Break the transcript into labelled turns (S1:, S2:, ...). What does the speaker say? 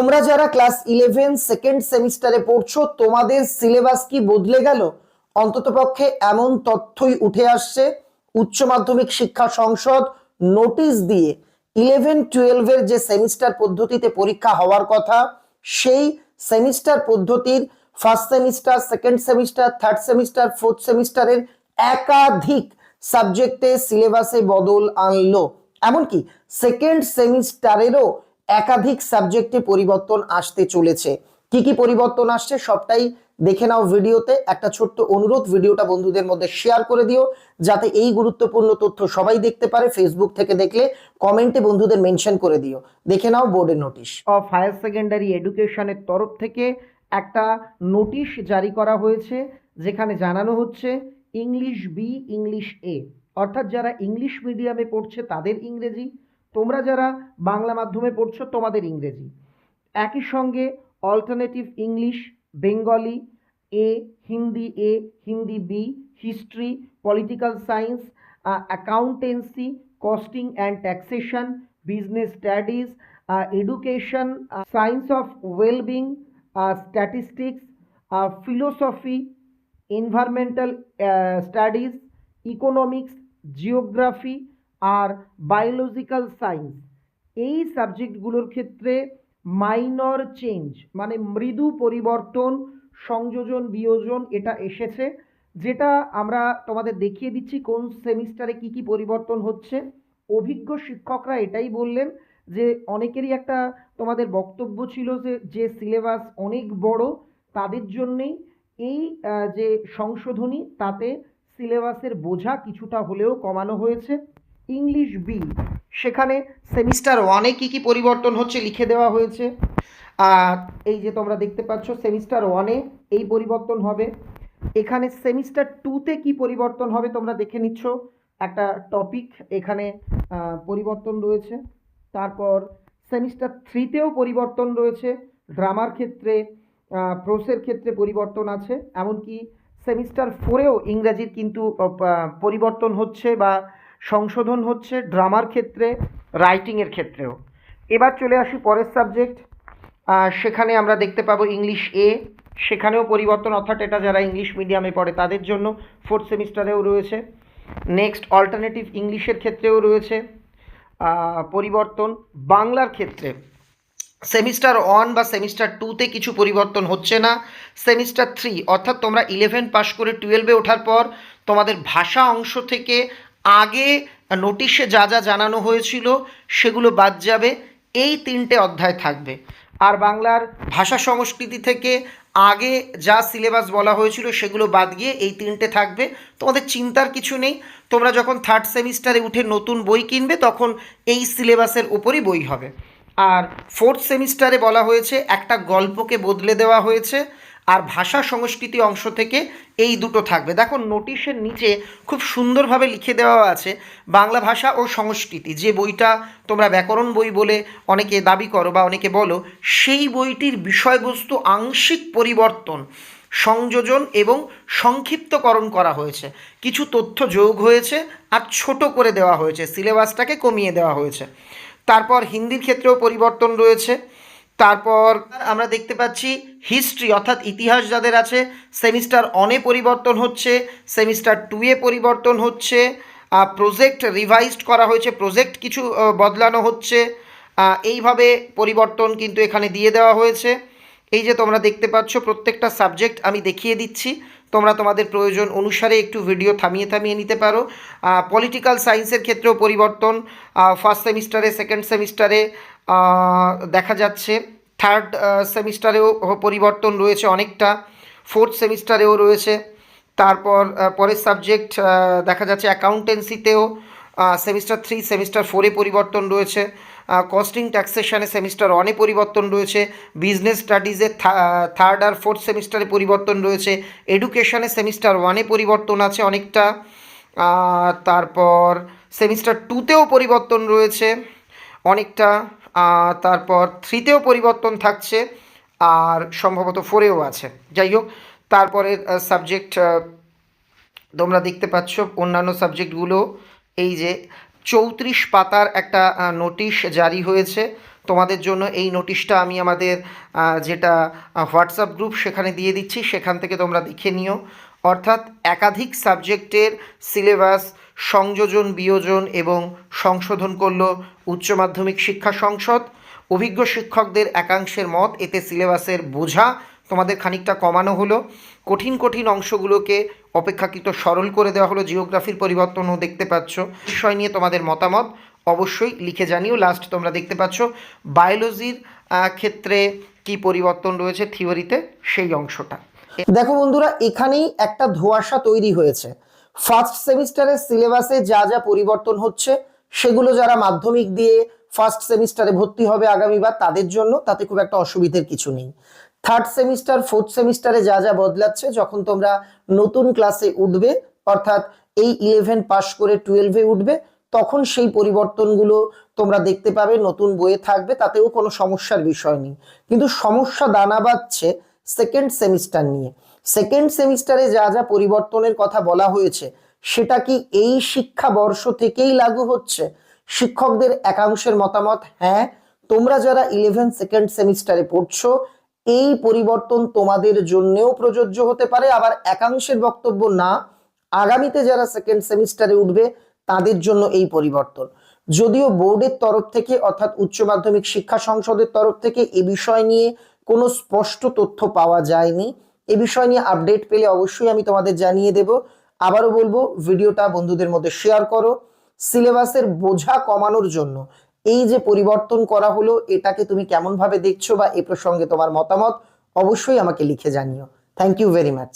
S1: তোমরা যারা class eleven second সেমিস্টারে পড়ছো, তোমাদের সিলেবাস কি বদলে গেল? অন্ততপক্ষে এমন তথ্যই উঠে আসছে। উচ্চ মাধ্যমিক শিক্ষা সংসদ নোটিশ দিয়ে ইলেভেন টুয়েলভের যে সেমিস্টার পদ্ধতিতে পরীক্ষা হওয়ার কথা, সেই সেমিস্টার পদ্ধতির first semester second semester third semester fourth সেমিস্টারের একাধিক সাবজেক্টে সিলেবাসে বদল আনলো। এমনকি সেকেন্ড সেমিস্টারেরও একাধিক সাবজেক্টে পরিবর্তন আসতে চলেছে। কি কি পরিবর্তন আসছে সবটাই দেখে নাও ভিডিওতে। একটা ছোট্ট অনুরোধ, ভিডিওটা বন্ধুদের মধ্যে শেয়ার করে দিও, যাতে এই গুরুত্বপূর্ণ তথ্য সবাই দেখতে পারে। ফেসবুক থেকে দেখলে কমেন্টে বন্ধুদের মেনশন করে দিও। দেখে নাও বোর্ডের নোটিশ
S2: অফ হায়ার সেকেন্ডারি এডুকেশনের তরফ থেকে একটা নোটিশ জারি করা হয়েছে, যেখানে জানানো হচ্ছে ইংলিশ বি ইংলিশ এ অর্থাৎ যারা ইংলিশ মিডিয়ামে পড়ছে, তাদের ইংরেজি। তোমরা যারা বাংলা মাধ্যমে পড়ছো, তোমাদের ইংরেজি। একই সঙ্গে alternative English Bengali A Hindi A Hindi B history political science accountancy costing and taxation business studies education science of wellbeing statistics philosophy environmental studies economics geography R biological science এই সাবজেক্টগুলোর ক্ষেত্রে মাইনর চেঞ্জ মানে মৃদু পরিবর্তন, সংযোজন, বিয়োজন এটা এসেছে। যেটা আমরা তোমাদের দেখিয়ে দিচ্ছি কোন সেমিস্টারে কি কি পরিবর্তন হচ্ছে। অভিজ্ঞ শিক্ষকরা এটাই বললেন যে অনেকেরই একটা তোমাদের বক্তব্য ছিল যে যে সিলেবাস অনেক বড়, তাদের জন্যেই এই যে সংশোধনী, তাতে সিলেবাসের বোঝা কিছুটা হলেও কমানো হয়েছে। English B. সেখানে সেমিস্টার ওয়ানে কী কী পরিবর্তন হচ্ছে লিখে দেওয়া হয়েছে। আর এই যে তোমরা দেখতে পাচ্ছ, সেমিস্টার ওয়ানে এই পরিবর্তন হবে। এখানে সেমিস্টার টুতে কি পরিবর্তন হবে তোমরা দেখে নিচ্ছ। একটা টপিক এখানে পরিবর্তন রয়েছে। তারপর সেমিস্টার থ্রিতেও পরিবর্তন রয়েছে। ড্রামার ক্ষেত্রে প্রোসের ক্ষেত্রে পরিবর্তন আছে। এমনকি সেমিস্টার ফোরেও ইংরাজির কিন্তু পরিবর্তন হচ্ছে বা সংশোধন হচ্ছে ড্রামার ক্ষেত্রে, রাইটিংয়ের ক্ষেত্রেও। এবার চলে আসি পরের সাবজেক্ট। সেখানে আমরা দেখতে পাবো ইংলিশ এ সেখানেও পরিবর্তন, অর্থাৎ এটা যারা ইংলিশ মিডিয়ামে পড়ে, তাদের জন্য ফোর্থ সেমিস্টারেও রয়েছে। নেক্সট অল্টারনেটিভ ইংলিশের ক্ষেত্রেও রয়েছে। পরিবর্তন বাংলার ক্ষেত্রে। সেমিস্টার ওয়ান বা সেমিস্টার টুতে কিছু পরিবর্তন হচ্ছে না। সেমিস্টার থ্রি, অর্থাৎ তোমরা ইলেভেন পাশ করে টুয়েলভে ওঠার পর তোমাদের ভাষা অংশ থেকে আগে নোটিশে যা যা জানানো হয়েছিল সেগুলো বাদ যাবে, এই তিনটে অধ্যায় থাকবে। আর বাংলার ভাষা সংস্কৃতি থেকে আগে যা সিলেবাস বলা হয়েছিল সেগুলো বাদ গিয়ে এই তিনটে থাকবে। তোমাদের চিন্তার কিছু নেই, তোমরা যখন থার্ড সেমিস্টারে উঠে নতুন বই কিনবে তখন এই সিলেবাসের ওপরই বই হবে। আর ফোর্থ সেমিস্টারে বলা হয়েছে, একটা গল্পকে বদলে দেওয়া হয়েছে। আর ভাষা সংস্কৃতি অংশ থেকে এই দুটো থাকবে। দেখো নোটিশের নিচে খুব সুন্দরভাবে লিখে দেওয়া আছে, বাংলা ভাষা ও সংস্কৃতি। যে বইটা তোমরা ব্যাকরণ বই বলে অনেকে দাবি করো বা অনেকে বলো, সেই বইটির বিষয়বস্তু আংশিক পরিবর্তন, সংযোজন এবং সংক্ষিপ্তকরণ করা হয়েছে। কিছু তথ্য যোগ হয়েছে আর ছোট করে দেওয়া হয়েছে। সিলেবাসটাকে কমিয়ে দেওয়া হয়েছে। তারপর হিন্দির ক্ষেত্রেও পরিবর্তন রয়েছে। তারপর আমরা দেখতে পাচ্ছি হিস্ট্রি অর্থাৎ ইতিহাস যাদের আছে সেমিস্টার অনে পরিবর্তন হচ্ছে সেমিস্টার টুয়ে পরিবর্তন হচ্ছে প্রজেক্ট রিভাইজড করা হয়েছে প্রজেক্ট কিছু বদলানো হচ্ছে এইভাবে পরিবর্তন কিন্তু এখানে দিয়ে দেওয়া হয়েছে। এই যে তোমরা দেখতে পাচ্ছ, প্রত্যেকটা সাবজেক্ট আমি দেখিয়ে দিচ্ছি। তোমরা তোমাদের প্রয়োজন অনুসারে একটু ভিডিও থামিয়ে থামিয়ে নিতে পারো। পলিটিক্যাল সায়েন্সের ক্ষেত্রেও পরিবর্তন ফার্স্ট সেমিস্টারে সেকেন্ড সেমিস্টারে দেখা যাচ্ছে থার্ড সেমিস্টারেও পরিবর্তন রয়েছে অনেকটা ফোর্থ সেমিস্টারেও রয়েছে, তারপর পরের সাবজেক্ট দেখা যাচ্ছে অ্যাকাউন্টেন্সিতেও সেমিস্টার থ্রি সেমিস্টার ফোরে পরিবর্তন রয়েছে কস্টিং ট্যাক্সেশনে সেমিস্টার ওয়ানে পরিবর্তন রয়েছে বিজনেস স্টাডিজে থার্ড আর ফোর্থ সেমিস্টারে পরিবর্তন রয়েছে এডুকেশনে সেমিস্টার ওয়ানে পরিবর্তন আছে অনেকটা তারপর সেমিস্টার টুতেও পরিবর্তন রয়েছে, অনেকটা তারপর থ্রিতেও পরিবর্তন থাকছে, আর সম্ভবত ফোরেও আছে। যাই হোক তারপরে সাবজেক্ট তোমরা দেখতে পাচ্ছ অন্যান্য সাবজেক্টগুলো এই যে চৌত্রিশ পাতার একটা নোটিশ জারি হয়েছে। তোমাদের জন্য এই নোটিশটা আমি আমাদের যেটা হোয়াটসঅ্যাপ গ্রুপ সেখানে দিয়ে দিচ্ছি, সেখান থেকে তোমরা দেখে নিও। অর্থাৎ একাধিক সাবজেক্টের সিলেবাস, সংযোজন, বিয়োজন এবং সংশোধন করল উচ্চ মাধ্যমিক শিক্ষা সংসদ। অভিজ্ঞ শিক্ষকদের একাংশের মত, এতে সিলেবাসের বোঝা তোমাদের খানিকটা কমানো হলো। কঠিন কঠিন অংশগুলোকে অপেক্ষাকৃত সরল করে দেওয়া হলো। জিওগ্রাফির পরিবর্তনও দেখতে পাচ্ছ। বিষয় নিয়ে তোমাদের মতামত অবশ্যই লিখে জানিও। লাস্ট তোমরা দেখতে পাচ্ছ বায়োলজির ক্ষেত্রে কি পরিবর্তন রয়েছে থিওরিতে, সেই অংশটা।
S1: দেখো বন্ধুরা, এখানেই একটা ধোঁয়াশা তৈরি হয়েছে। ফার্স্ট সেমিস্টারের সিলেবাসে যা যা পরিবর্তন হচ্ছে, সেগুলো যারা মাধ্যমিক দিয়ে ফার্স্ট সেমিস্টারে ভর্তি হবে আগামীবার, তাদের জন্য তাতে খুব একটা অসুবিধের কিছু নেই। থার্ড সেমিস্টার ফোর্থ সেমিস্টারে যা যা বদলাচ্ছে, যখন তোমরা নতুন ক্লাসে উঠবে, অর্থাৎ এই ইলেভেন পাস করে টুয়েলভে উঠবে, তখন সেই পরিবর্তনগুলো তোমরা দেখতে পাবে, নতুন বইয়ে থাকবে, তাতেও কোনো সমস্যার বিষয় নেই। কিন্তু সমস্যা দানা বাঁধছে সেকেন্ড সেমিস্টার নিয়ে। সেকেন্ড সেমিস্টারে যা যা পরিবর্তনের কথা বলা হয়েছে, সেটা কি এই শিক্ষাবর্ষ থেকেই লাগু হচ্ছে? শিক্ষকদের একাংশের মতামত হ্যাঁ তোমরা যারা ইলেভেন সেকেন্ড সেমিস্টারে পড়ছো, এই পরিবর্তন তোমাদের জন্যেও প্রযোজ্য হতে পারে, আবার একাংশের বক্তব্য না, আগামীতে যারা সেকেন্ড সেমিস্টারে উঠবে, তাদের জন্য এই পরিবর্তন। যদিও বোর্ডের তরফ থেকে, অর্থাৎ উচ্চ মাধ্যমিক শিক্ষা সংসদের তরফ থেকে, এ বিষয় নিয়ে কোনো স্পষ্ট তথ্য পাওয়া যায়নি। এ বিষয় নিয়ে আপডেট পেলে অবশ্যই আমি তোমাদের জানিয়ে দেব। আবারও বলব, ভিডিওটা বন্ধুদের মধ্যে শেয়ার করো। সিলেবাসের বোঝা কমানোর জন্য এই যে পরিবর্তন করা হলো, এটাকে তুমি কেমনভাবে দেখছ বা এ প্রসঙ্গে তোমার মতামত, অবশ্যই আমাকে লিখে জানিও। Thank you very much